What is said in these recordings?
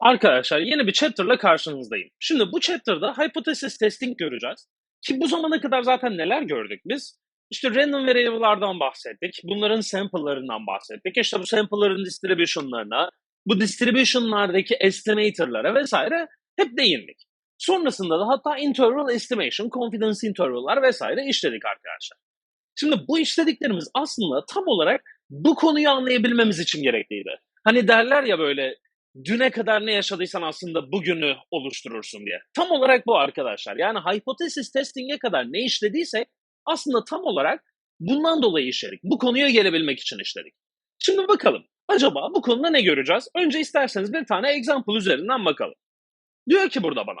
Arkadaşlar yeni bir chapter'la karşınızdayım. Şimdi bu chapter'da hypothesis testing göreceğiz. Ki bu zamana kadar zaten neler gördük biz? İşte random variable'lardan bahsettik. Bunların sample'larından bahsettik. İşte bu sample'ların distribution'larına, bu distribution'lardaki estimator'lara vesaire hep değindik. Sonrasında da hatta interval estimation, confidence interval'lar vesaire işledik arkadaşlar. Şimdi bu işlediklerimiz aslında tam olarak bu konuyu anlayabilmemiz için gerekliydi. Hani derler ya böyle düne kadar ne yaşadıysan aslında bugünü oluşturursun diye. Tam olarak bu arkadaşlar. Yani hypothesis testing'e kadar ne işlediysek aslında tam olarak bundan dolayı işledik. Bu konuya gelebilmek için işledik. Şimdi bakalım. Acaba bu konuda ne göreceğiz? Önce isterseniz bir tane example üzerinden bakalım. Diyor ki burada bana.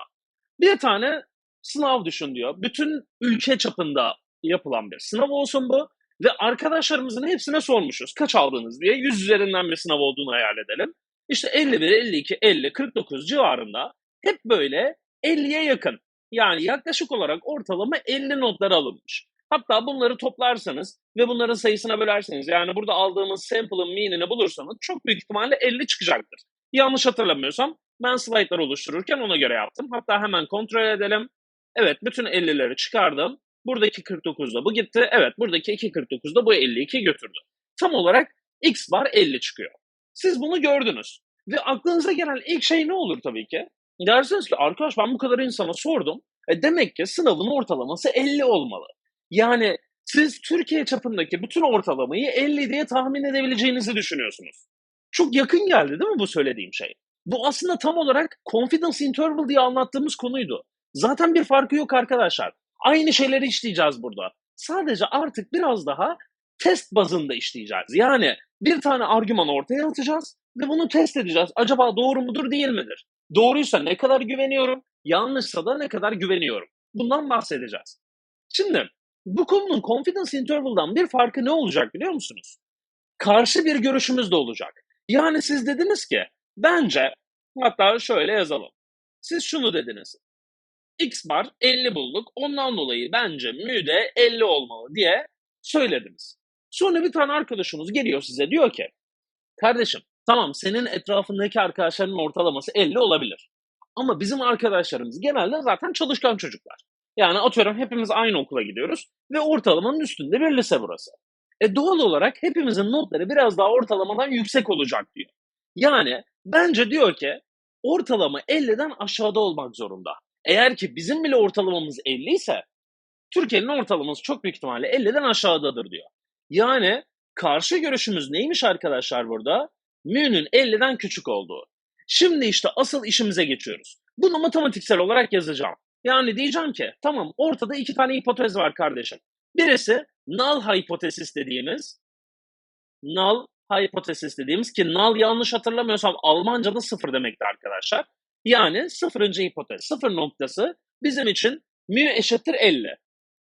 Bir tane sınav düşün diyor. Bütün ülke çapında yapılan bir sınav olsun bu. Ve arkadaşlarımızın hepsine sormuşuz. Kaç aldınız diye. 100 üzerinden bir sınav olduğunu hayal edelim. İşte 51, 52, 50, 49 civarında hep böyle 50'ye yakın. Yani yaklaşık olarak ortalama 50 notlar alınmış. Hatta bunları toplarsanız ve bunların sayısına bölerseniz yani burada aldığımız sample'ın mean'ini bulursanız çok büyük ihtimalle 50 çıkacaktır. Yanlış hatırlamıyorsam ben slaytlar oluştururken ona göre yaptım. Hatta hemen kontrol edelim. Evet bütün 50'leri çıkardım. Buradaki 49'da bu gitti. Evet buradaki 2.49'da bu 52 götürdü. Tam olarak x bar 50 çıkıyor. Siz bunu gördünüz. Ve aklınıza gelen ilk şey ne olur tabii ki? Dersiniz ki arkadaş ben bu kadar insana sordum. E demek ki sınavın ortalaması 50 olmalı. Yani siz Türkiye çapındaki bütün ortalamayı 50 diye tahmin edebileceğinizi düşünüyorsunuz. Çok yakın geldi değil mi bu söylediğim şey? Bu aslında tam olarak confidence interval diye anlattığımız konuydu. Zaten bir farkı yok arkadaşlar. Aynı şeyleri işleyeceğiz burada. Sadece artık biraz daha test bazında işleyeceğiz. Yani bir tane argüman ortaya atacağız ve bunu test edeceğiz. Acaba doğru mudur değil midir? Doğruysa ne kadar güveniyorum, yanlışsa da ne kadar güveniyorum. Bundan bahsedeceğiz. Şimdi bu konunun confidence interval'dan bir farkı ne olacak biliyor musunuz? Karşı bir görüşümüz de olacak. Yani siz dediniz ki bence hatta şöyle yazalım. Siz şunu dediniz. X bar 50 bulduk. Ondan dolayı bence mü de 50 olmalı diye söylediniz. Sonra bir tane arkadaşımız geliyor size diyor ki kardeşim tamam senin etrafındaki arkadaşların ortalaması 50 olabilir. Ama bizim arkadaşlarımız genelde zaten çalışkan çocuklar. Yani atıyorum hepimiz aynı okula gidiyoruz ve ortalamanın üstünde bir lise burası. E doğal olarak hepimizin notları biraz daha ortalamadan yüksek olacak diyor. Yani bence diyor ki ortalama 50'den aşağıda olmak zorunda. Eğer ki bizim bile ortalamamız 50 ise Türkiye'nin ortalaması çok büyük ihtimalle 50'den aşağıdadır diyor. Yani karşı görüşümüz neymiş arkadaşlar burada? Mü'nün 50'den küçük olduğu. Şimdi işte asıl işimize geçiyoruz. Bunu matematiksel olarak yazacağım. Yani diyeceğim ki tamam ortada iki tane hipotez var kardeşim. Birisi null hipotesis dediğimiz null hipotesis dediğimiz ki null yanlış hatırlamıyorsam Almanca'da sıfır demekti arkadaşlar. Yani sıfırıncı hipotez. Sıfır noktası bizim için mu eşittir 50.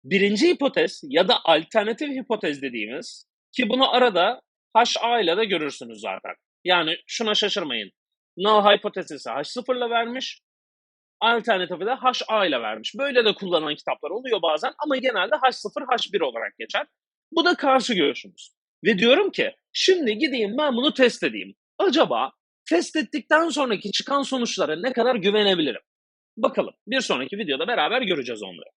Birinci hipotez ya da alternatif hipotez dediğimiz ki bunu arada HA ile de görürsünüz zaten. Yani şuna şaşırmayın. Null hipotezisi H0 ile vermiş. Alternatifi de HA ile vermiş. Böyle de kullanan kitaplar oluyor bazen ama genelde H0, H1 olarak geçer. Bu da karşı görüşümüz. Ve diyorum ki şimdi gideyim ben bunu test edeyim. Acaba test ettikten sonraki çıkan sonuçlara ne kadar güvenebilirim? Bakalım bir sonraki videoda beraber göreceğiz onları.